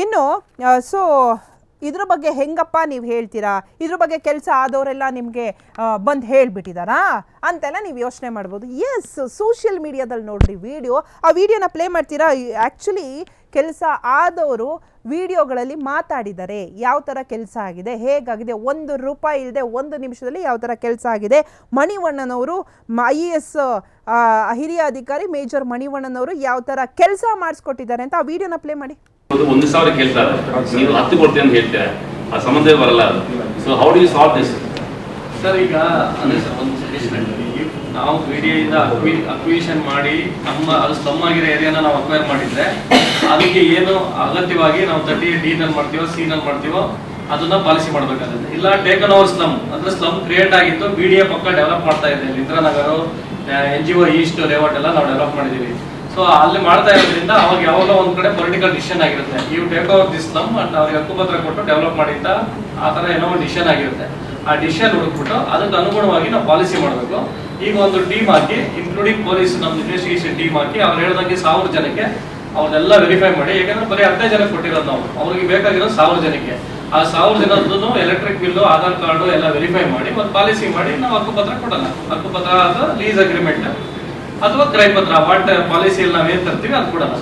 ಇನ್ನು ಸೊ, ಇದ್ರ ಬಗ್ಗೆ ಹೆಂಗಪ್ಪ ನೀವು ಹೇಳ್ತೀರಾ? ಇದ್ರ ಬಗ್ಗೆ ಕೆಲಸ ಆದವರೆಲ್ಲ ನಿಮಗೆ ಬಂದು ಹೇಳ್ಬಿಟ್ಟಿದಾರಾ? ಅಂತೆಲ್ಲ ನೀವು ಯೋಚನೆ ಮಾಡ್ಬೋದು. ಎಸ್ ಸೋಷಿಯಲ್ ಮೀಡಿಯಾದಲ್ಲಿ ನೋಡ್ರಿ ವಿಡಿಯೋ ಆ ವಿಡಿಯೋನ ಪ್ಲೇ ಮಾಡ್ತೀರಾ? ಆ್ಯಕ್ಚುಲಿ ಕೆಲಸ ಆದವರು ವಿಡಿಯೋಗಳಲ್ಲಿ ಮಾತಾಡಿದ್ದಾರೆ ಯಾವ ಥರ ಕೆಲಸ ಆಗಿದೆ, ಹೇಗಾಗಿದೆ, ಒಂದು ರೂಪಾಯಿ ಇಲ್ಲದೆ ಒಂದು ನಿಮಿಷದಲ್ಲಿ ಯಾವ ಥರ ಕೆಲಸ ಆಗಿದೆ? ಮಣಿವಣ್ಣನವರು ಐ ಎ ಎಸ್ ಹಿರಿಯ ಅಧಿಕಾರಿ ಮೇಜರ್ ಮಣಿವಣ್ಣನವರು ಯಾವ ಥರ ಕೆಲಸ ಮಾಡಿಸ್ಕೊಟ್ಟಿದ್ದಾರೆ ಅಂತ ಆ ವಿಡಿಯೋನ ಪ್ಲೇ ಮಾಡಿ. ಒಂದು ಸಾವಿರ ಕೇಳ್ತಾರೆ. ನೀವು ಹತ್ತು ಕೊಡ್ತೀವಿ ಅಂತ ಹೇಳ್ತೀರಾ ಆ ಸಂಬಂಧವೇ ಬರಲ್ಲ ಅದು. So how do you solve this sir, ಈಗ ಅದೇ ಸರ್, ಒಂದು ಸಜೆಷನ್ ನಾವು ವಿಡಿಯೋಯಿಂದ ಅಕ್ವಿ ಅಕ್ವಿಷನ್ ಮಾಡಿ ನಮ್ಮ, ಅದು ಸ್ಲಮ್ ಆಗಿರೋ ಏರಿಯಾನ ನಾವು ಅಕ್ವೈರ್ ಮಾಡಿದ್ರೆ, ಅದಕ್ಕೆ ಏನು ಅಗತ್ಯವಾಗಿ ನಾವು ತರ್ಟಿ ಡಿ ನಲ್ಲಿ ಮಾಡ್ತೀವೋ ಸಿ ನಲ್ಲಿ ಮಾಡ್ತೀವೋ, ಅದನ್ನ ಪಾಲಿಸಿ ಮಾಡ್ಬೇಕಾಗುತ್ತೆ. ಇಲ್ಲ ಟೇಕನ್ ಓವರ್ ಸ್ಲಮ್ ಅಂದ್ರೆ ಸ್ಲಮ್ ಕ್ರಿಯೇಟ್ ಆಗಿತ್ತು ಬಿ ಡಿ ಎ ಪಕ್ಕ ಡೆವಲಪ್ ಮಾಡ್ತಾ ಇದೆ. Indiranagar N G O east layout ಎಲ್ಲ ನಾವು ಡೆವಲಪ್ ಮಾಡಿದೀವಿ ಸೊ ಅಲ್ಲಿ ಮಾಡ್ತಾ ಇರೋದ್ರಿಂದ ಅವಾಗ ಯಾವಾಗ ಒಂದ್ ಕಡೆ ಪೊಲಿಟಿಕಲ್ ಡಿಸಿಷನ್ ಆಗಿರುತ್ತೆ. You take over this slum and ಅವ್ರಿಗೆ ಹಕ್ಕುಪತ್ರ ಕೊಟ್ಟು ಡೆವಲಪ್ ಮಾಡಿದ್ದ ಆ ತರ ಏನೋ ಒಂದು ಡಿಸಿಷನ್ ಆಗಿರುತ್ತೆ. ಆ ಡಿಸಿಷನ್ ಹುಡುಕ್ಬಿಟ್ಟು ಅದಕ್ಕೆ ಅನುಗುಣವಾಗಿ ನಾವು ಪಾಲಿಸಿ ಮಾಡಬೇಕು. ಈಗ ಒಂದು ಟೀಮ್ ಹಾಕಿ ಇನ್ಕ್ಲೂಡಿಂಗ್ ಪೊಲೀಸ್ ನಮ್ಮ ಇನ್ವೆಸ್ಟಿಗೇಷನ್ ಟೀಮ್ ಹಾಕಿ, ಅವ್ರು ಹೇಳ್ದಂಗೆ ಸಾವಿರ ಜನಕ್ಕೆ ಅವ್ರನ್ನೆಲ್ಲ ವೆರಿಫೈ ಮಾಡಿ, ಯಾಕಂದ್ರೆ ಬರೀ ಹದಿನೈದು ಜನಕ್ಕೆ ಕೊಟ್ಟಿರೋದು ನಾವು. ಅವ್ರಿಗೆ ಬೇಕಾಗಿರೋದು ಸಾವಿರ ಜನಕ್ಕೆ. ಆ ಸಾವಿರ ಜನದ್ದು ಎಲೆಕ್ಟ್ರಿಕ್ ಬಿಲ್ಲು ಆಧಾರ್ ಕಾರ್ಡು ಎಲ್ಲ ವೆರಿಫೈ ಮಾಡಿ, ಒಂದು ಪಾಲಿಸಿ ಮಾಡಿ, ನಾವು ಹಕ್ಕುಪತ್ರ ಕೊಡಲ್ಲ. ಹಕ್ಕುಪತ್ರ ಅಥವಾ ಲೀಸ್ ಅಗ್ರಿಮೆಂಟ್ ಅಥವಾ ಕ್ರಯ ಪತ್ರ ವಾಟ್ ಪಾಲಿಸಿಯಲ್ಲಿ ನಾವೇನ್ ತರ್ತೀವಿ ಅದು ಕೊಡಲ್ಲ